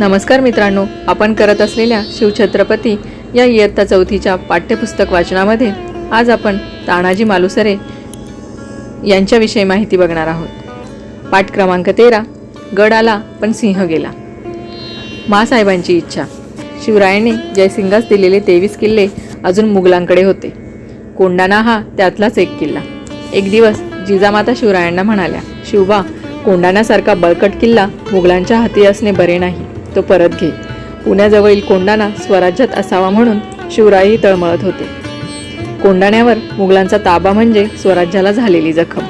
नमस्कार मित्रांनो आपण करत असलेल्या शिवछत्रपती या इयत्ता चौथीच्या पाठ्यपुस्तक वाचनामध्ये आज आपण तानाजी मालुसरे यांच्याविषयी माहिती बघणार आहोत. पाठ क्रमांक तेरा गड आला पण सिंह गेला. मासाहेबांची इच्छा. शिवरायाने जयसिंगास दिलेले तेवीस किल्ले अजून मुघलांकडे होते. कोंडाणा हा त्यातलाच एक किल्ला. एक दिवस जिजामाता शिवरायांना म्हणाल्या शिवबा कोंडाण्यासारखा बळकट किल्ला मुघलांच्या हाती असणे बरे नाही. तो परत घे. पुण्याजवळील कोंडाणा स्वराज्यात असावा म्हणून शिवरायही तळमळत होते. कोंडाण्यावर मुघलांचा ताबा म्हणजे स्वराज्याला झालेली जखम.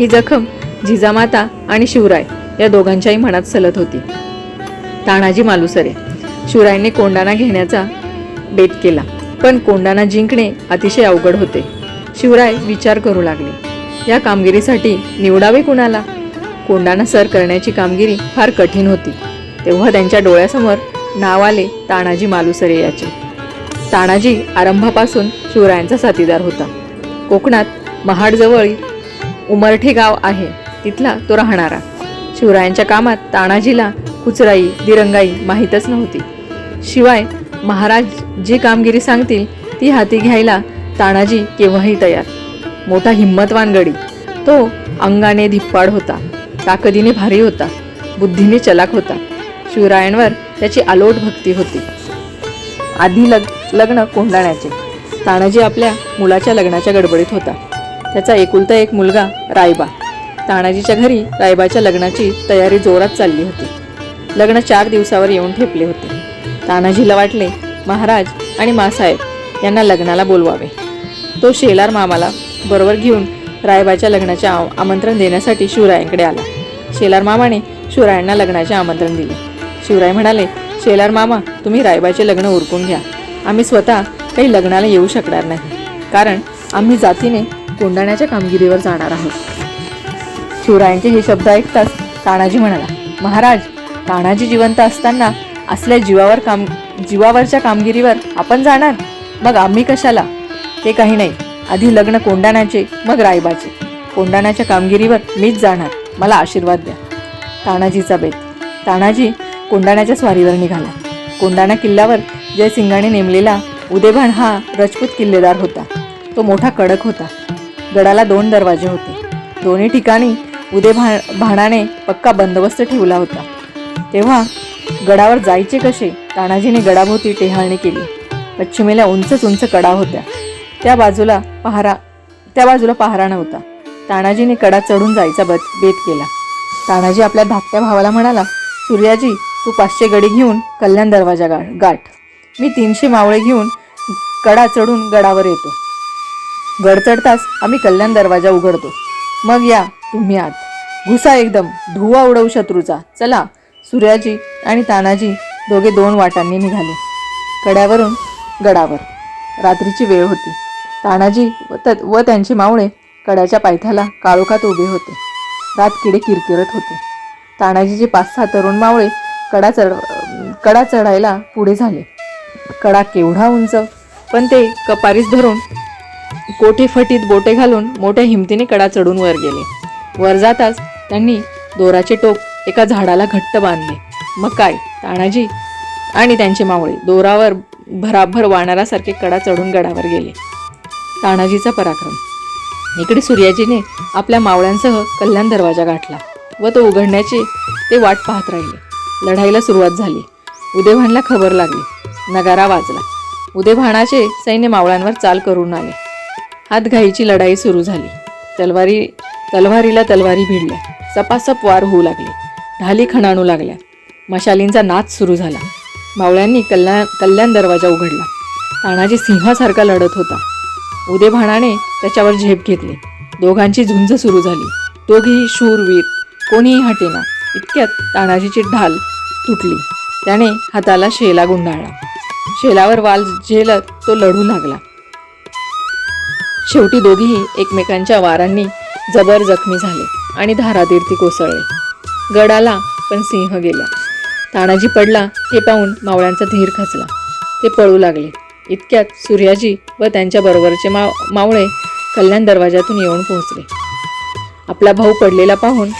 ही जखम जिजामाता आणि शिवराय या दोघांच्याही मनात सलत होती. तानाजी मालुसरे. शिवरायने कोंडाणा घेण्याचा बेत केला पण कोंडाणा जिंकणे अतिशय अवघड होते. शिवराय विचार करू लागले. या कामगिरीसाठी निवडावे कुणाला? कोंडाणा सर करण्याची कामगिरी फार कठीण होती. तेव्हा त्यांच्या डोळ्यासमोर नाव आले तानाजी मालुसरे याचे तानाजी आरंभापासून शिवरायांचा साथीदार होता. कोकणात महाडजवळ उमरठे गाव आहे तिथला तो राहणारा. शिवरायांच्या कामात तानाजीला कुचराई दिरंगाई माहीतच नव्हती. शिवाय महाराज जी कामगिरी सांगतील ती हाती घ्यायला तानाजी केव्हाही तयार. मोठा हिंमतवान गडी. तो अंगाने धिप्पाड होता. ताकदीने भारी होता. बुद्धीने चलाक होता. शिवरायांवर त्याची अलोट भक्ती होती. आधी लग लग्न कोंढाण्याचे. तानाजी आपल्या मुलाच्या लग्नाच्या गडबडीत होता. त्याचा एकुलता एक मुलगा रायबा. तानाजीच्या घरी रायबाच्या लग्नाची तयारी जोरात चालली होती. लग्न चार दिवसावर येऊन ठेपले होते. तानाजीला वाटले महाराज आणि मासाहेब यांना लग्नाला बोलवावे. तो शेलार मामाला बरोबर घेऊन रायबाच्या लग्नाचे आव- आमंत्रण देण्यासाठी शिवरायांकडे आला. शेलार मामाने शिवरायांना लग्नाचे आमंत्रण दिले. शिवराय म्हणाले शेलार मामा तुम्ही रायबाचे लग्न उरकून घ्या. आम्ही स्वतः काही लग्नाला येऊ शकणार नाही. कारण आम्ही जातीने कोंडाण्याच्या कामगिरीवर जाणार आहोत. शिवरायांचे हे शब्द ऐकताच तानाजी म्हणाला महाराज तानाजी जिवंत असताना असल्या जीवावर काम जीवावरच्या कामगिरीवर आपण जाणार? मग आम्ही कशाला? ते काही नाही. आधी लग्न कोंडाण्याचे मग रायबाचे. कोंडाण्याच्या कामगिरीवर मीच जाणार. मला आशीर्वाद द्या. तानाजीचा बेत. तानाजी कोंडाण्याच्या स्वारीवर निघाला. कोंडाणा किल्ल्यावर जयसिंगाने नेमलेला उदेभान हा रजपूत किल्लेदार होता. तो मोठा कडक होता. गडाला दोन दरवाजे होते. दोन्ही ठिकाणी उदे भा भाणाने पक्का बंदोबस्त ठेवला होता. तेव्हा गडावर जायचे कसे? तानाजीने गडाभोवती टेहाळणी केली. पश्चिमेला उंचच उंच कडा होत्या. त्या बाजूला पहारा त्या बाजूला पहारा नव्हता तानाजीने कडा चढून जायचा बत बेत केला. तानाजी आपल्या धाकट्या भावाला म्हणाला सूर्याजी तू पाचशे गडी घेऊन कल्याण दरवाजा गा गाठ. मी तीनशे मावळे घेऊन कडा चढून गडावर येतो. गड चढताच आम्ही कल्याण दरवाजा उघडतो. मग या तुम्ही आत. घुसा एकदम. धुवा उडवू शत्रूचा. चला. सूर्याजी आणि तानाजी दोघे दोन वाटांनी निघाले. कड्यावरून गडावर. रात्रीची वेळ होती. तानाजी व त- व त्यांची मावळे कड्याच्या पायथ्याला काळोखात उभे होते. रात किडे किरकिरत होते. तानाजीचे पाच सहा तरुण मावळे कडा चढ कडा चढायला पुढे झाले. कडा केवढा उंच. पण ते कपारीस धरून कोठे फटीत बोटे घालून मोठ्या हिमतीने कडा चढून वर गेले. वर जाताच त्यांनी दोराचे टोक एका झाडाला घट्ट बांधले. मग काय? तानाजी आणि त्यांचे मावळे दोरावर भराभर वाणारासारखे कडा चढून गडावर गेले. तानाजीचा पराक्रम. इकडे सूर्याजीने आपल्या मावळ्यांसह कल्याण दरवाजा गाठला व तो उघडण्याची ते वाट पाहत राहिले. लढाईला सुरुवात झाली. उदेभानला खबर लागली. नगारा वाजला. उदेभानाचे सैन्य मावळ्यांवर चाल करून आले. हातघाईची लढाई सुरू झाली. तलवारी तलवारीला तलवारी भिडल्या. सपासप वार होऊ लागले. ढाली खणाणू लागल्या. मशालींचा नाच सुरू झाला. मावळ्यांनी कल्याण कल्याण दरवाजा उघडला. तानाजी सिंहासारखा लढत होता. उदेभानाने त्याच्यावर झेप घेतली. दोघांची झुंज सुरू झाली. दोघेही शूरवीर कोणीही हटेना. इतक्यात तानाजीची ढाल तुटली. त्याने हाताला शेला गुंडाळला. शेलावर वाल झेलत तो लढू लागला. शेवटी दोघेही एकमेकांच्या वारांनी जबर जखमी झाले आणि धारातीर्थी कोसळले. गडाला पण सिंह गेला. तानाजी पडला हे पाहून मावळ्यांचा धीर खचला. ते पळू लागले. इतक्यात सूर्याजी व त्यांच्या बरोबरचे माव मावळे कल्याण दरवाजातून येऊन पोहोचले. आपला भाऊ पडलेला पाहून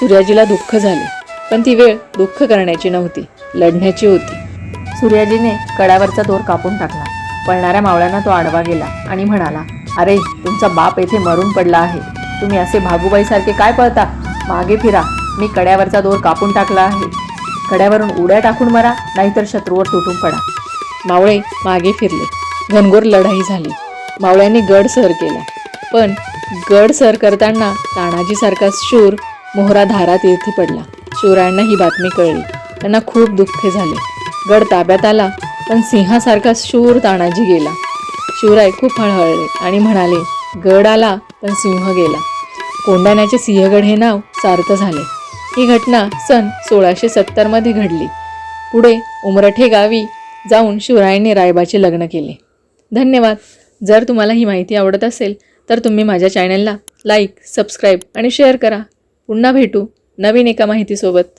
सूर्याजीला दुःख झाले. पण ती वेळ दुःख करण्याची नव्हती लढण्याची होती. सूर्याजीने कड्यावरचा दोर कापून टाकला. पळणाऱ्या मावळ्यांना तो आडवा गेला आणि म्हणाला अरे तुमचा बाप येथे मरून पडला आहे. तुम्ही असे भागूबाईसारखे काय पळता? मागे फिरा. मी कड्यावरचा दोर कापून टाकला आहे. कड्यावरून उड्या टाकून मरा नाहीतर शत्रूवर तुटून पडा. मावळे मागे फिरले. घनघोर लढाई झाली. मावळ्यांनी गड सर केला. पण गड सर करताना तानाजीसारखा शूर मोहरा धारात येथे पडला. शिवरायांना ही बातमी कळली. त्यांना खूप दुःख झाले. गड ताब्यात आला पण सिंहासारखा शूर तानाजी गेला. शिवराय खूप हळहळले आणि म्हणाले गड आला पण सिंह गेला. कोंडाण्याचे सिंहगड हे नाव सार्थ झाले. ही घटना सन सोळाशे सत्तरमध्ये घडली. पुढे उमरठे गावी जाऊन शिवरायांनी रायबाचे लग्न केले. धन्यवाद. जर तुम्हाला ही माहिती आवडत असेल तर तुम्ही माझ्या चॅनलला लाईक सबस्क्राईब आणि शेअर करा. पुन्हा भेटू. नवीन एका माहितीसोबत